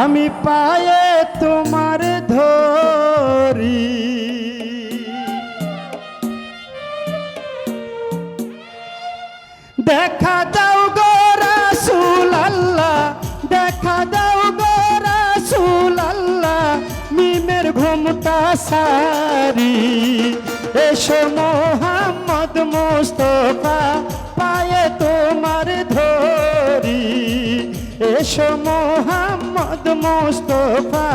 আমি পায়ে তোমার ধরি। দেখা দাও গো রাসূল আল্লাহ দেখা দাও গো রাসূল আল্লাহ মিমের ঘুমটা সারি। এসো মোহাম্মদ মোস্তফা তোমার ধরি। এসো মোহাম্মদ মোস্তফা,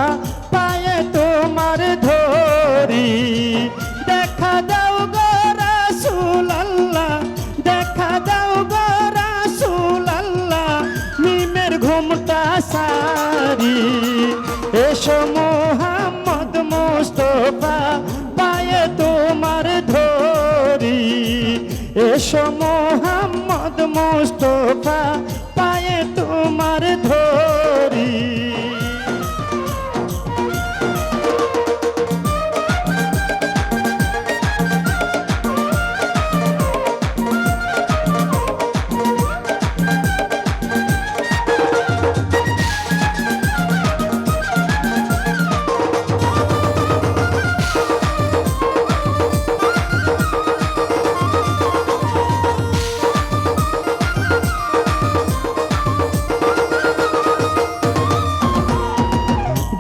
পায়ে তোমার ধরি। দেখা দাও গো রাসূল আল্লাহ দেখা দাও গো রাসূল আল্লাহ মিমের ঘুমটা সারি। এসো মোহাম্মদ মোস্তফা, পায়ে তোমার ধরি। এসো মোহাম্মদ মোস্তফা পায়ে তোমার ধরি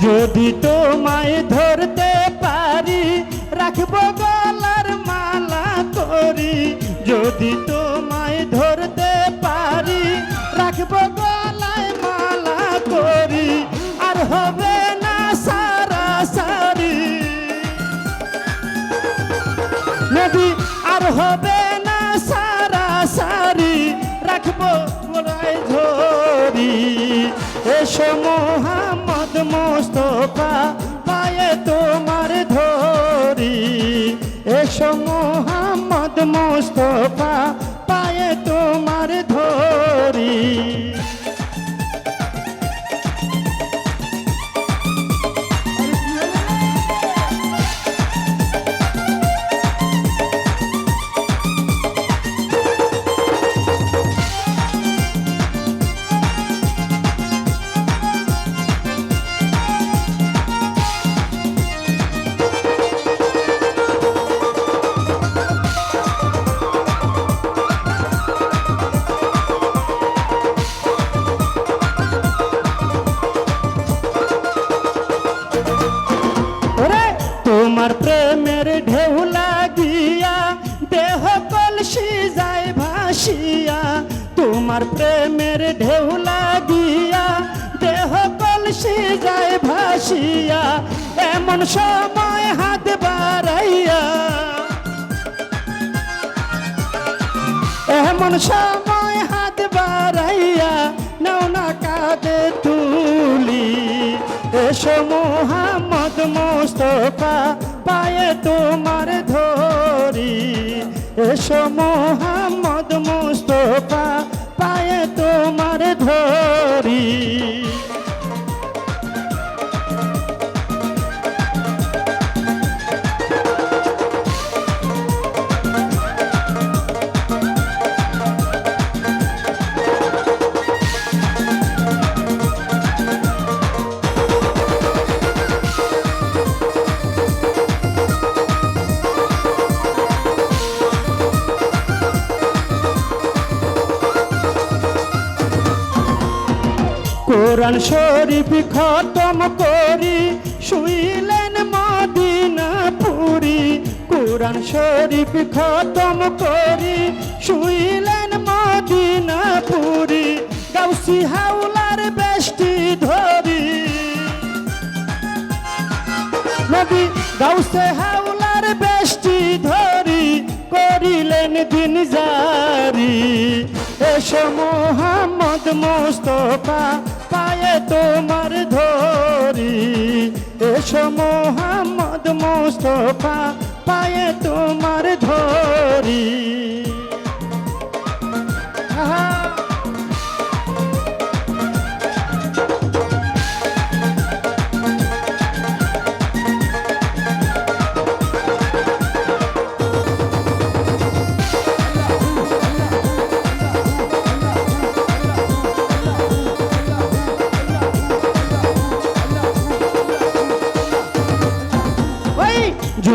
যদি তোমায় ধরতে পারি, রাখব গলার মালা করি। যদি তোমায় ধরতে পারি, রাখব গলায় মালা করি। আর হবে না সারা সারি নদী, আর হবে না সারা সারি রাখব গোড়ায় ধরি এসো মোহাম্মদ মোস্তফা পায়ে তোমার ধরি। এসো মোহাম্মদ মোস্তফা তোমার প্রেমের ঢেউ লাগিয়া, দেহ কলসি যায় ভাসিয়া। তোমার প্রেমের ঢেউ লাগিয়া, দেহ কলসি যায় ভাসিয়া। এমন সময় হাত বাড়াইয়া, এমন সময় হাত বাড়াইয়া, নাও না কাঁদে তুলি। এসো মোহাম্মদ মোস্তফা পায়ে তোমার ধরি। এসো মোহাম্মদ মোস্তফা কোরআন শরীফ খতম করি, শুইলেন মদিনা পুরি কোরআন শরীফ খতম করি, শুইলেন মদিনা পুরি গাউসি হাউলার বেষ্টি ধরি। নবী, গাউসে হাউলার বেষ্টি ধরি, করিলেন দিন দিন জারি। এসো মোহাম্মদ মোস্তফা পায়ে তোমার ধরি। এসো মোহাম্মদ মোস্তফা পায়ে তোমার ধরি।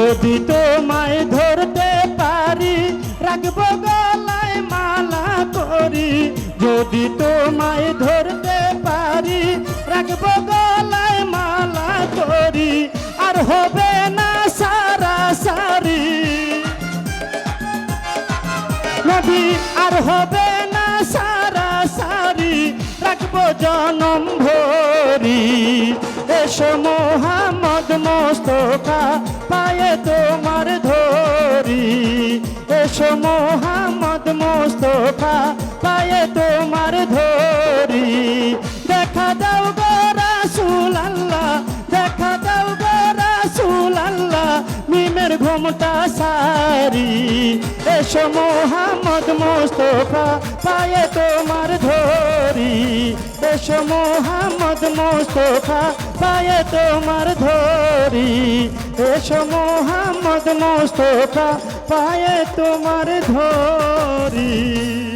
যদি তোমায় ধরতে পারি, রাখব গলায় মালা করি যদি তোমায় ধরতে পারি, রাখব গলায় মালা করি আর হবে না সারা সারি। নদী আর হবে না সারা সারি। রাখব জনম ভরি। এসো মোহাম্মদ মোস্তফা পায়ে তোমার ধরি। এসো মোহাম্মদ মোস্তফা, পায়ে তোমার ধরি। দেখা দাও গো রাসূল আল্লাহ দেখা দাও গো রাসূল আল্লাহ মিমের ঘুমটা সারি। এসো মোহাম্মদ মোস্তফা, পায়ে তোমার ধরি। এসো মোহাম্মদ মোস্তফা, পায়ে তোমার ধরি। এসো মোহাম্মদ মোস্তফা পায়ে তোমার ধরি